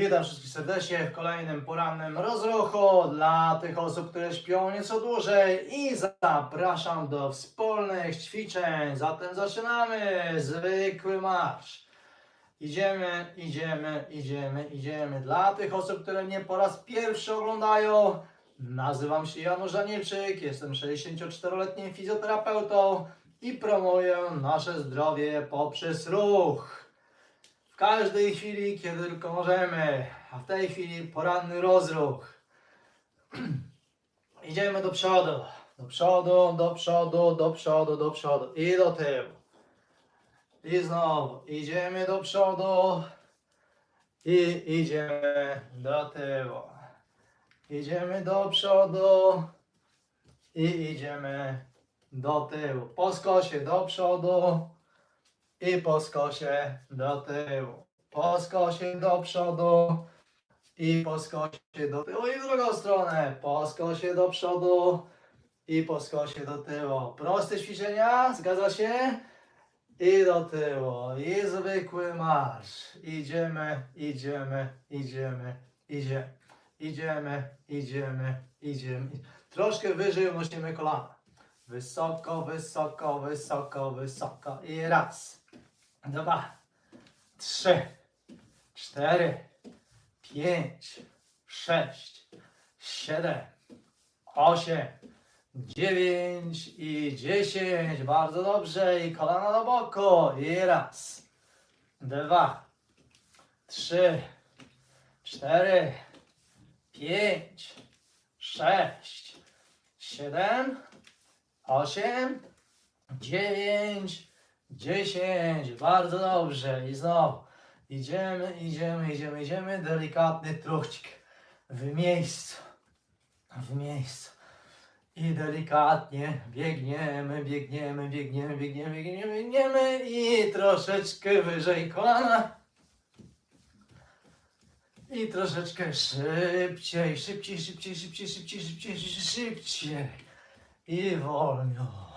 Witam wszystkich serdecznie w kolejnym porannym rozruchu dla tych osób, które śpią nieco dłużej i zapraszam do wspólnych ćwiczeń. Zatem zaczynamy zwykły marsz. Idziemy, idziemy, idziemy, idziemy. Dla tych osób, które mnie po raz pierwszy oglądają, nazywam się Janusz Anielczyk, jestem 64-letnim fizjoterapeutą i promuję nasze zdrowie poprzez ruch. Każdej chwili, kiedy tylko możemy, a w tej chwili poranny rozruch. Idziemy do przodu, do przodu, do przodu, do przodu, do przodu i do tyłu. I znowu idziemy do przodu i idziemy do tyłu. Idziemy do przodu i idziemy do tyłu. Po skosie do przodu i po skosie do tyłu. Po skosie do przodu i po skosie do tyłu. I w drugą stronę. Po skosie do przodu i po skosie do tyłu. Proste ćwiczenia, zgadza się? I do tyłu. I zwykły marsz. Idziemy, idziemy, idziemy, idziemy. Idziemy, idziemy, idziemy. Troszkę wyżej unosimy kolana. Wysoko, wysoko, wysoko, wysoko. I raz, dwa, trzy, cztery, pięć, sześć, siedem, osiem, dziewięć i dziesięć. Bardzo dobrze. I kolana do boku. I raz, dwa, trzy, cztery, pięć, sześć, siedem, osiem, dziewięć, dziesięć. Bardzo dobrze. I znowu idziemy, idziemy, idziemy, idziemy. Delikatny truchcik w miejscu. W miejscu. I delikatnie biegniemy, biegniemy, biegniemy, biegniemy, biegniemy, biegniemy i troszeczkę wyżej kolana. I troszeczkę szybciej, szybciej, szybciej, szybciej, szybciej, szybciej, szybciej. I wolniutko.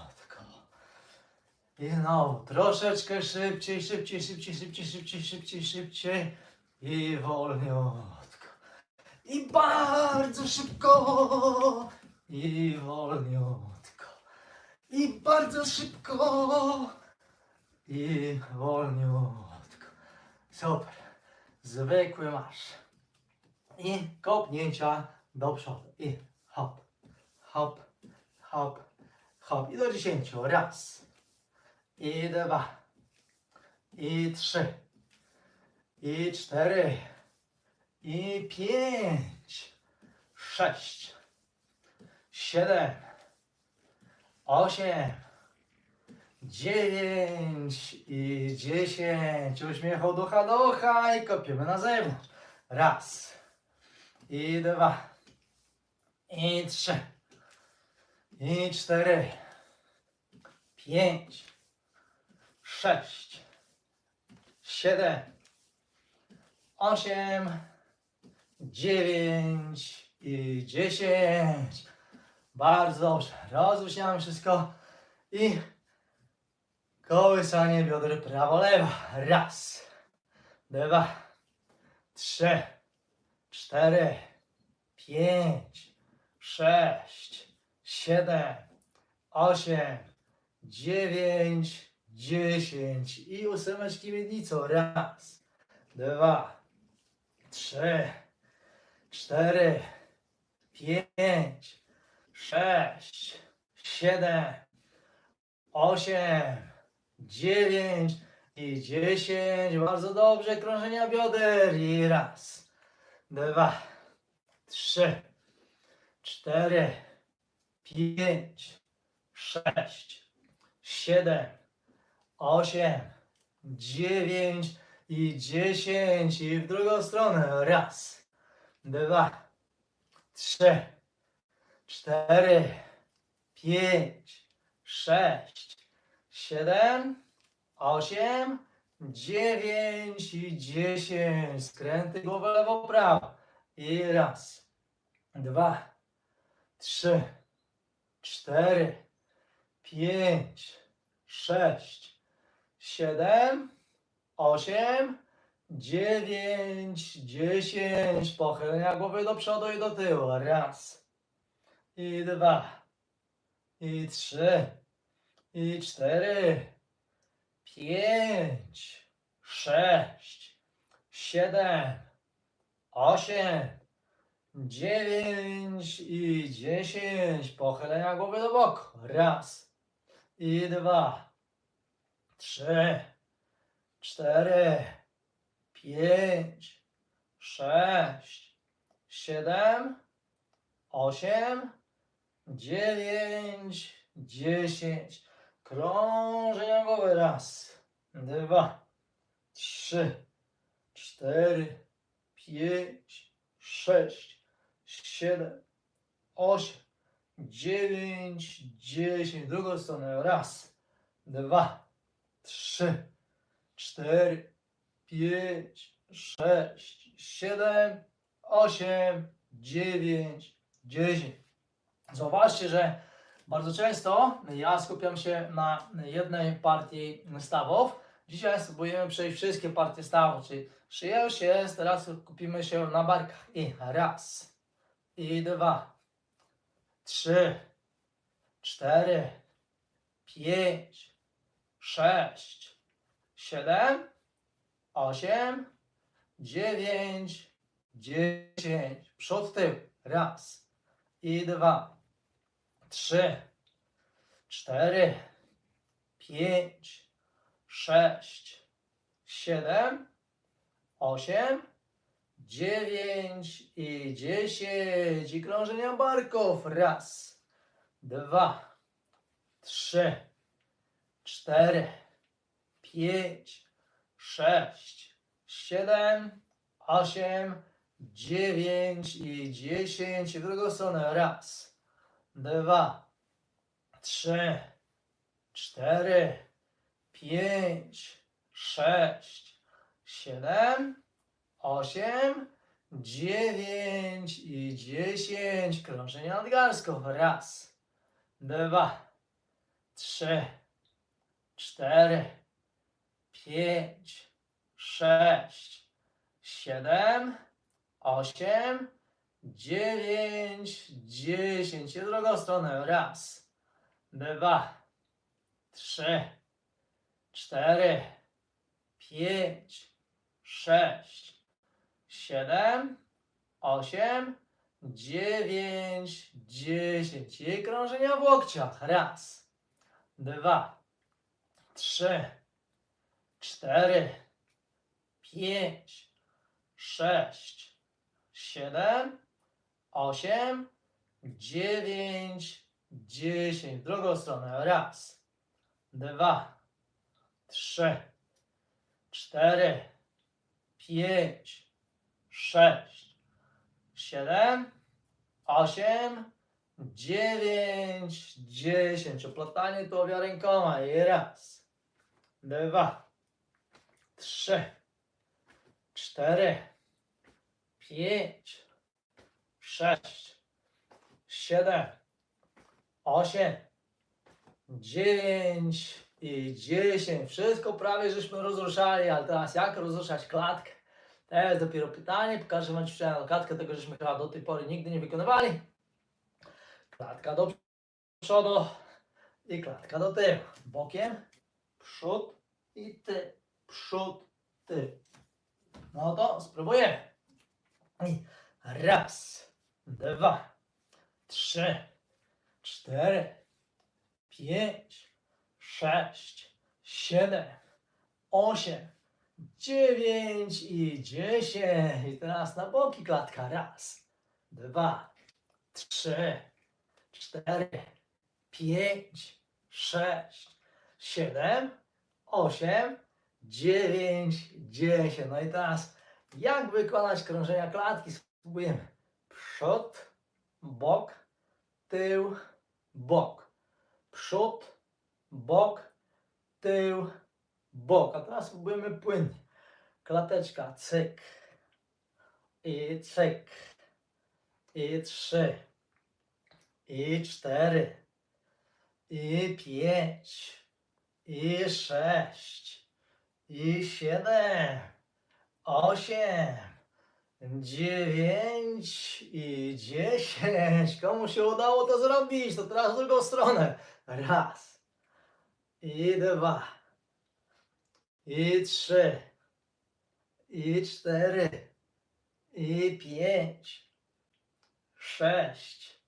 I znowu troszeczkę szybciej, szybciej, szybciej, szybciej, szybciej, szybciej, szybciej. I wolniutko. I bardzo szybko. I wolniutko. I bardzo szybko. I wolniutko. Super. Zwykły marsz. I kopnięcia do przodu. I hop, hop, hop, hop. I do dziesięciu. Raz. I dwa. I trzy. I cztery. I pięć. Sześć. Siedem. Osiem. Dziewięć i dziesięć. Uśmiechu ducha ducha i kopiemy na zewnątrz. Raz. I dwa. I trzy. I cztery. Pięć. Sześć. Siedem. Osiem. Dziewięć dziesięć. Bardzo dobrze. Rozluźniamy wszystko i kołysanie bioder prawo-lewo. Raz, dwa, trzy, cztery, pięć, sześć, siedem, osiem, dziewięć, dziesięć i ósemeczki miednicą. Raz, dwa, trzy, cztery, pięć, sześć, siedem, osiem, dziewięć i dziesięć. Bardzo dobrze. Krążenia bioder. I raz, dwa, trzy, cztery, pięć, sześć, siedem, osiem, dziewięć i dziesięć. I w drugą stronę. Raz, dwa, trzy, cztery, pięć, sześć, siedem, osiem, dziewięć i dziesięć. Skręty głowę lewo, prawo. I raz, dwa, trzy, cztery, pięć, sześć, siedem, osiem, dziewięć, dziesięć. Pochylenia głowy do przodu i do tyłu. Raz. I dwa. I trzy. I cztery. Pięć. Sześć. Siedem. Osiem. Dziewięć i dziesięć. Pochylenia głowy do boku. Raz. I dwa. Trzy. Cztery. Pięć. Sześć. Siedem. Osiem. Dziewięć. Dziesięć. Krążenia głowy. Raz. Dwa. Trzy. Cztery. Pięć. Sześć. Siedem. Osiem. Dziewięć. Dziesięć. Drugą stronę. Raz. Dwa. Trzy. Cztery. Pięć. Sześć. Siedem. Osiem. Dziewięć. Dziesięć. Zobaczcie, że bardzo często ja skupiam się na jednej partii stawów. Dzisiaj spróbujemy przejść wszystkie partie stawów, czyli szyja już jest, teraz kupimy się na barkach. I raz, i dwa, trzy, cztery, pięć, sześć, siedem, osiem, dziewięć, dziesięć. Przód, tył. Raz, i dwa, trzy, cztery, pięć, sześć, siedem, osiem, dziewięć i dziesięć. I krążenia barków. Raz, dwa, trzy, cztery, pięć, sześć, siedem, osiem, dziewięć i dziesięć. W drugą stronę. Raz, dwa, trzy, cztery, pięć, sześć, siedem, osiem, dziewięć i dziesięć. Krążenie nadgarską. Raz, dwa, trzy, cztery, pięć, sześć, siedem, osiem, dziewięć, dziesięć. I w drugą stronę. Raz, dwa, trzy, cztery, pięć, sześć, siedem, osiem, dziewięć, dziesięć. I krążenia w łokciach. Raz, dwa, trzy, cztery, pięć, sześć, siedem, osiem, dziewięć, dziesięć. W drugą stronę. Raz, dwa, trzy, cztery, pięć, sześć, siedem, osiem, dziewięć, dziesięć. Oplatanie tułowia rękoma. I raz, dwa, trzy, cztery, pięć, sześć, siedem, osiem, dziewięć i dziesięć. Wszystko prawie żeśmy rozruszali, ale teraz jak rozruszać klatkę? To jest dopiero pytanie. Pokażę Wam ćwiczenia klatkę, tego żeśmy chyba do tej pory nigdy nie wykonywali. Klatka do przodu i klatka do tyłu. Bokiem, przód i ty, przód, ty. No to spróbujemy. Raz, dwa, trzy, cztery, pięć, sześć, siedem, osiem, dziewięć i dziesięć. I teraz na boki klatka. Raz, dwa, trzy, cztery, pięć, sześć, siedem, osiem, dziewięć, dziesięć. No i teraz jak wykonać krążenia klatki? Spróbujemy. Przód, bok, tył, bok. Przód, bok, tył, bok. A teraz spróbujemy płynnie. Klateczka, cyk. I cyk. I trzy. I cztery. I pięć. I sześć. I siedem. osiem, dziewięć i dziesięć. Komu się udało to zrobić? To teraz w drugą stronę. Raz. I dwa. I trzy. I cztery. I pięć. Sześć.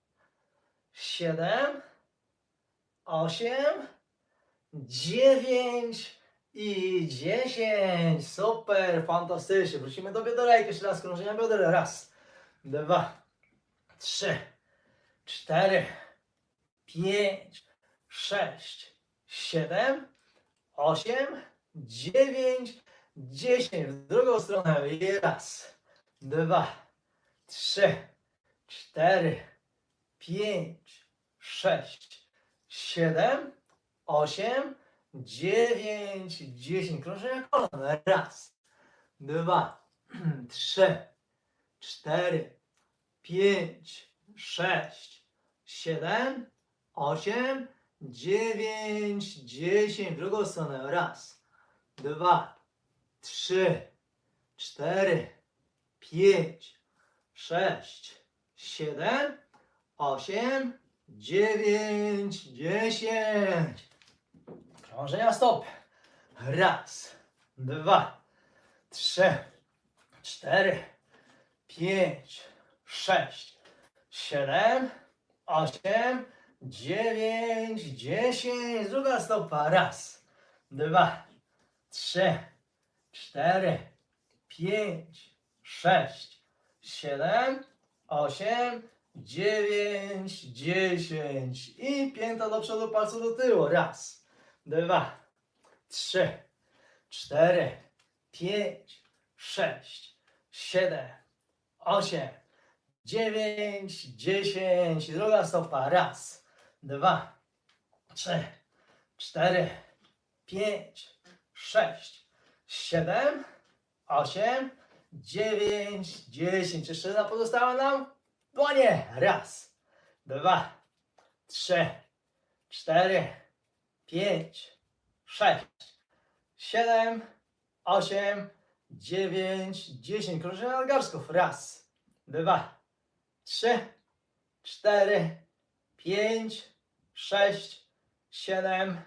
Siedem. Osiem. Dziewięć. I 10. Super, fantastycznie. Wrócimy do bioderek. Jeszcze raz krążenia bioder. Raz, dwa, trzy, cztery, pięć, sześć, siedem, osiem, dziewięć, dziesięć. W drugą stronę. Raz, dwa, trzy, cztery, pięć, sześć, siedem, osiem, dziewięć, dziesięć. Krążenia kolan. Raz, dwa, trzy, cztery, pięć, sześć, siedem, osiem, dziewięć, dziesięć. Drugą stronę. Raz, dwa, trzy, cztery, pięć, sześć, siedem, osiem, dziewięć, dziesięć. Krążenia stop. Raz, dwa, trzy, cztery, pięć, sześć, siedem, osiem, dziewięć, dziesięć. Druga stopa. Raz, dwa, trzy, cztery, pięć, sześć, siedem, osiem, dziewięć, dziesięć. I pięta do przodu, palce do tyłu. Raz, dwa, trzy, cztery, pięć, sześć, siedem, osiem, dziewięć, dziesięć. Druga stopa. Raz, dwa, trzy, cztery, pięć, sześć, siedem, osiem, dziewięć, dziesięć. Jeszcze jedna pozostała nam dłonie. Raz, dwa, trzy, cztery, pięć, sześć, siedem, osiem, dziewięć, dziesięć. Krążenia nadgarstków. Raz, dwa, trzy, cztery, pięć, sześć, siedem,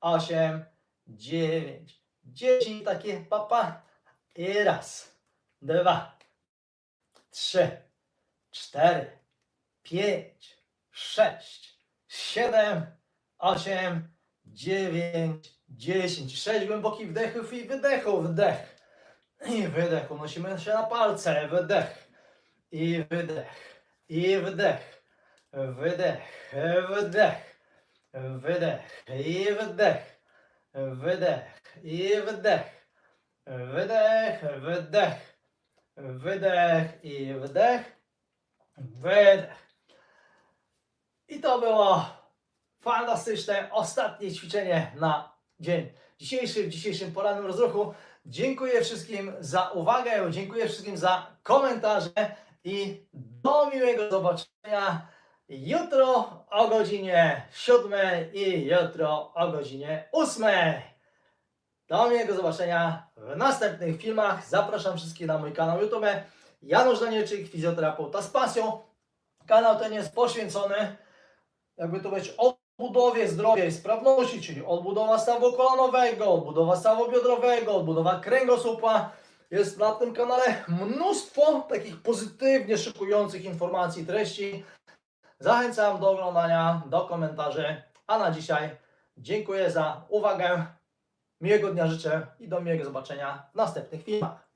osiem, dziewięć, dziesięć. Takie papa. I raz, dwa, trzy, cztery, pięć, sześć, siedem, osiem, dziewięć, dziesięć. Sześć głębokich wdechów i wydechów. Wdech i wydech. Unosimy się na palce. Wydech i wydech. I wdech. Wydech. Wdech. Wydech. I wdech. Wydech. I wdech. Wydech. Wydech. Wydech i wdech. Wydech. I to było fantastyczne ostatnie ćwiczenie na dzień dzisiejszy, w dzisiejszym porannym rozruchu. Dziękuję wszystkim za uwagę, dziękuję wszystkim za komentarze i do miłego zobaczenia jutro o godzinie 7 i jutro o godzinie 8. Do miłego zobaczenia w następnych filmach. Zapraszam wszystkich na mój kanał YouTube. Janusz Danielczyk, fizjoterapeuta z pasją. Kanał ten jest poświęcony, jakby to powiedzieć, odbudowie zdrowia i sprawności, czyli odbudowa stawu kolanowego, odbudowa stawu biodrowego, odbudowa kręgosłupa. Jest na tym kanale mnóstwo takich pozytywnie szykujących informacji, treści. Zachęcam do oglądania, do komentarzy. A na dzisiaj dziękuję za uwagę. Miłego dnia życzę i do miłego zobaczenia w następnych filmach.